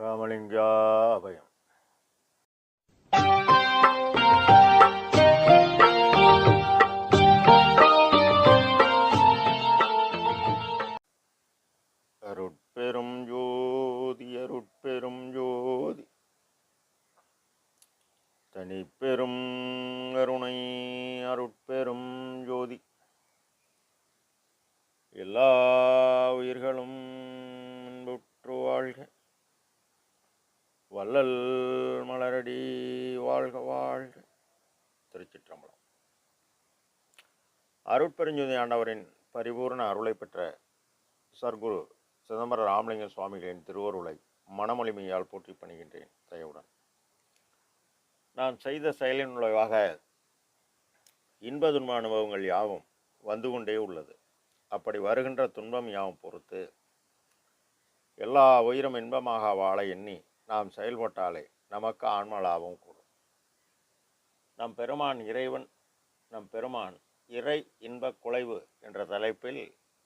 ராமலிங்காபயம். அருட்பெரும் ஜோதி அருட்பெரும் ஜோதி. தனிப்பெரும் அருணை அருட்பெரும் ஜோதி. எல்லா அருட்பெருஞ்சுதி ஆண்டவரின் பரிபூர்ண அருளை பெற்ற சர்க்குரு சிதம்பர ராமலிங்க சுவாமிகளின் திருவருளை மனமொழிமையால் போற்றி பணிகின்றேன் தயவுடன். நான் செய்த செயலின் விளைவாக இன்ப துன்ப அனுபவங்கள் யாவும் வந்து கொண்டே உள்ளது. அப்படி வருகின்ற துன்பம் யாவும் பொறுத்து எல்லா உயிரும் இன்பமாக வாழ எண்ணி நாம் செயல்பட்டாலே நமக்கு ஆன்ம கூடும். நம் பெருமான் இறைவன் நம் பெருமான் இறை இன்பக் குலைவு என்ற தலைப்பில்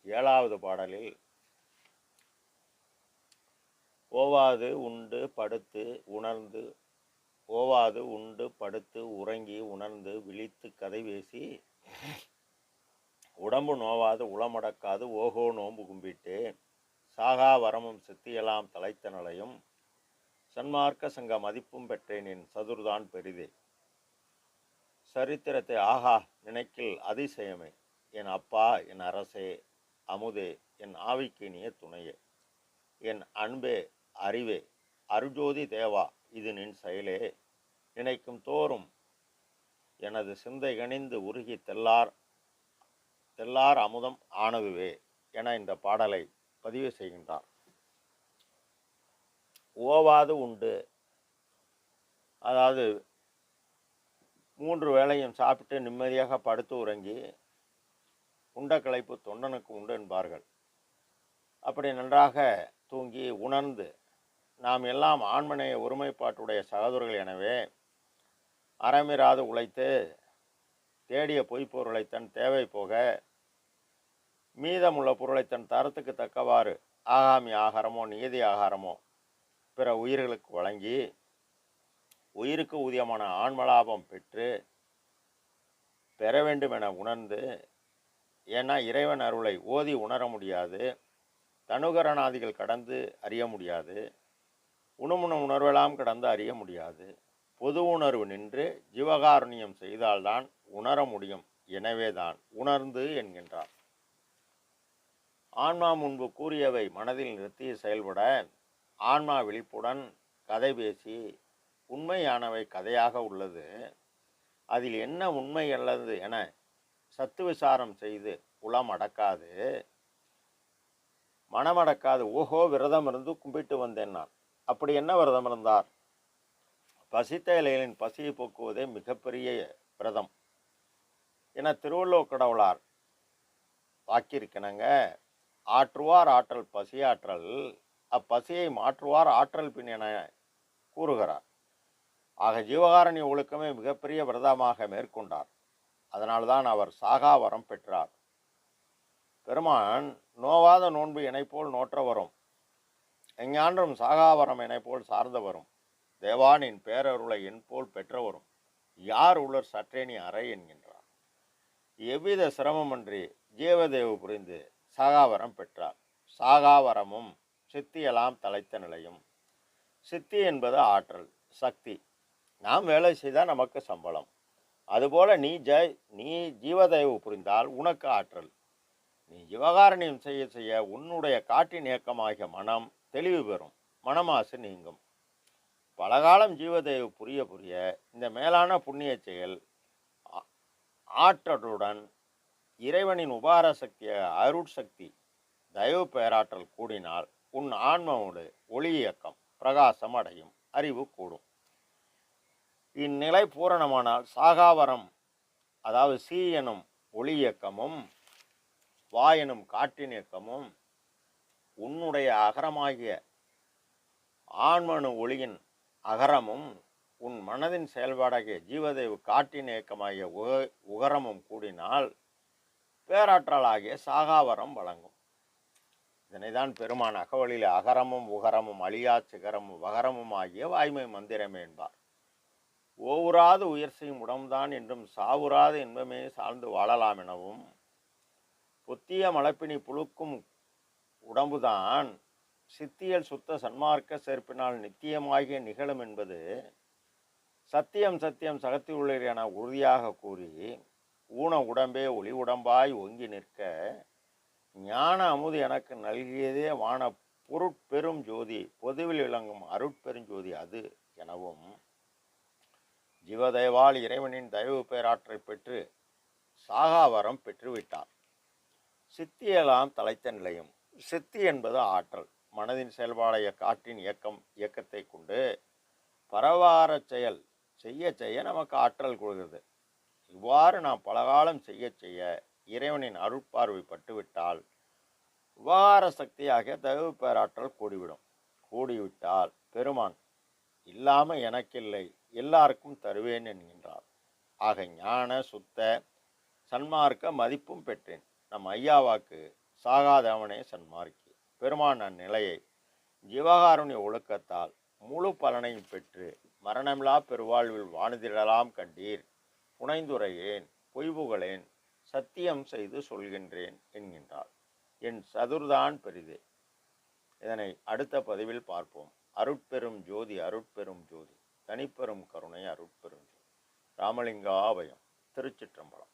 ஏழாவது பாடலில் ஓவாது உண்டு படுத்து உணர்ந்து ஓவாது உண்டு படுத்து உறங்கி உணர்ந்து விழித்து கதை பேசி உடம்பு நோவாது உளமடக்காது ஓகோ நோம்பு கும்பிட்டு சாகா வரமும் சித்தியெல்லாம் தலைத்த நிலையும் சன்மார்க்க சங்க மதிப்பும் பெற்றேன் என் சதுர்தான் பெரிதே. சரித்திரத்தை ஆகா நினைக்கில் அதிசயமே. என் அப்பா என் அரசே அமுதே என் ஆவிக்கினிய துணையே. என் அன்பே அறிவே அருஜோதி தேவா இது நின் செயலே. நினைக்கும் தோறும் எனது சிந்தை கணிந்து உருகி தெல்லார் தெல்லார் அமுதம் ஆனதுவே என இந்த பாடலை பதிவு செய்கின்றார். ஓவாது உண்டு. அதாவது மூன்று வேளையும் சாப்பிட்டு நிம்மதியாக படுத்து உறங்கி உண்ட களைப்பு தொண்டனுக்கு உண்டு என்பார்கள். அப்படி நன்றாக தூங்கி உணர்ந்து நாம் எல்லாம் ஆண்மனைய ஒருமைப்பாட்டுடைய சகோதரர்கள் எனவே அறமிராது உழைத்து தேடிய பொய்ப்பொருளை தன் தேவை போக மீதமுள்ள பொருளை தன் தரத்துக்கு தக்கவாறு ஆகாமி ஆகாரமோ நீதி ஆகாரமோ பிற உயிர்களுக்கு வழங்கி உயிருக்கு ஊதியமான ஆன்மலாபம் பெற்று பெற வேண்டும் என உணர்ந்து ஏன்னா இறைவன் அருளை ஓதி உணர முடியாது தனுகரணாதிகள் கடந்து அறிய முடியாது உணமுண உணர்வெல்லாம் கடந்து அறிய முடியாது. பொது உணர்வு நின்று ஜீவகாருண்யம் செய்தால்தான் உணர முடியும். எனவேதான் உணர்ந்து என்கின்றார் ஆன்மா முன்பு கூறியவை மனதில் நிறுத்தி செயல்பட ஆன்மா விழிப்புடன் கதை பேசி உண்மையானவை கதையாக உள்ளது. அதில் என்ன உண்மை அல்லது என சத்து விசாரம் செய்து உளம் அடக்காது. மனமடக்காது ஓஹோ விரதம் இருந்து கும்பிட்டு வந்தேன் நான். அப்படி என்ன விரதம் இருந்தார்? பசித்த இலைகளின் பசியை போக்குவதே மிகப்பெரிய விரதம். என திருவள்ளுவர் கடவுளார் வாக்கியிருக்கணுங்க ஆற்றுவார் ஆற்றல் பசியாற்றல். அப்பசியை மாற்றுவார் ஆற்றல் பின் என கூறுகிறார். ஆக ஜீவகாரணி ஒழுக்கமே மிகப்பெரிய விரதமாக மேற்கொண்டார். அதனால்தான் அவர் சாகா வரம் பெற்றார். பெருமான் நோவாத நோன்பு இணைப்போல் நோற்ற வரும் எஞ்ஞான்றும் சாகாவரம் இணைப்போல் சார்ந்த வரும் தேவானின் பேரருளை என்போல் பெற்றவரும். யார் உள்ளர் சற்றேனி அறை என்கின்றார். எவ்வித சிரமமின்றி ஜீவதேவு புரிந்து சாகாவரம் பெற்றார். சாகாவரமும் சித்தியெல்லாம் தலைத்த நிலையும். சித்தி என்பது ஆற்றல் சக்தி. நாம் வேலை செய்தால் நமக்கு சம்பளம். அதுபோல் நீ ஜெய் நீ ஜீவதயவு புரிந்தால் உனக்கு ஆற்றல். நீ ஜீவகாரணியம் செய்ய செய்ய உன்னுடைய காட்டின் இயக்கமாகிய மனம் தெளிவு பெறும். மனமாசு நீங்கும். பலகாலம் ஜீவதயவு புரிய புரிய இந்த மேலான புண்ணிய செயல் ஆற்றலுடன் இறைவனின் உபார சக்திய அருட்சக்தி தயவு பேராற்றல் கூடினால் உன் ஆன்மாவோடு ஒளி இயக்கம் பிரகாசம் அடையும். அறிவு கூடும். இந்நிலை பூரணமானால் சாகாவரம் அதாவது சீ எனும் ஒளி இயக்கமும் வா எனும் காற்றின் இயக்கமும் உன்னுடைய அகரமாகிய ஆண்மனு ஒளியின் அகரமும் உன் மனதின் செயல்பாடாகிய ஜீவதேவு காட்டின் இயக்கமாகிய உக உகரமும் கூடினால் பேராற்றலாகிய சாகாவரம் வழங்கும். இதனைதான் பெருமான் அகவழியில் அகரமும் உகரமும் அழியா சிகரமும் வகரமும் ஆகிய வாய்மை மந்திரம் என்பார். ஓவுறாது உயர் செய்யும் உடம்தான் என்றும் சாவுறாத இன்பமே சார்ந்து வாழலாம் எனவும் புத்திய மலப்பினி புழுக்கும் உடம்புதான் சித்தியல் சுத்த சன்மார்க்க சேர்ப்பினால் நித்தியமாகிய நிகழும் என்பது சத்தியம் சத்தியம் சகத்தி உள்ளீர் என உறுதியாக கூறி ஊன உடம்பே ஒளி உடம்பாய் ஒங்கி நிற்க ஞான அமுது எனக்கு நல்கியதே வான பொருட்பெரும் ஜோதி பொதுவில் விளங்கும் அருட்பெருஞ்சோதி அது எனவும் ஜீவதேவால் இறைவனின் தயவு பேராற்றை பெற்று சாகாவரம் பெற்றுவிட்டார். சித்தியெல்லாம் தலைத்த நிலையும். சித்தி என்பது ஆற்றல். மனதின் செயல்பாடைய காற்றின் இயக்கம் இயக்கத்தை கொண்டு பரவார செயல் செய்ய செய்ய நமக்கு ஆற்றல் கொள்கிறது இவ்வாறு நாம் பலகாலம் செய்ய செய்ய இறைவனின் அருட்பார்வை பட்டுவிட்டால் உபகார சக்தியாக தயவு பேராற்றல் கூடிவிடும். கூடிவிட்டால் பெருமான் இல்லாமல் எனக்கில்லை. எல்லாருக்கும் தருவேன் என்கின்றார். ஆக ஞான சுத்த சன்மார்க்க மதிப்பும் பெற்றேன். நம் ஐயாவாக்கு சாகாதவனே சன்மார்க்கி. பெருமான் அந்நிலையை ஜீவகாருண்ய ஒழுக்கத்தால் முழு பலனையும் பெற்று மரணமில்லா பெருவாழ்வில் வாணுதிடலாம் கண்டீர். புனைந்துரையேன் பொய்புகளேன் சத்தியம் செய்து சொல்கின்றேன் என்கின்றார். என் சதுர்தான் பெரிது. இதனை அடுத்த பதிவில் பார்ப்போம். அருட்பெரும் ஜோதி அருட்பெரும் ஜோதி. தனிப்பெரும் கருணை அருட்பெரும் ராமலிங்க ஆவயம் திருச்சிற்றம்பலம்.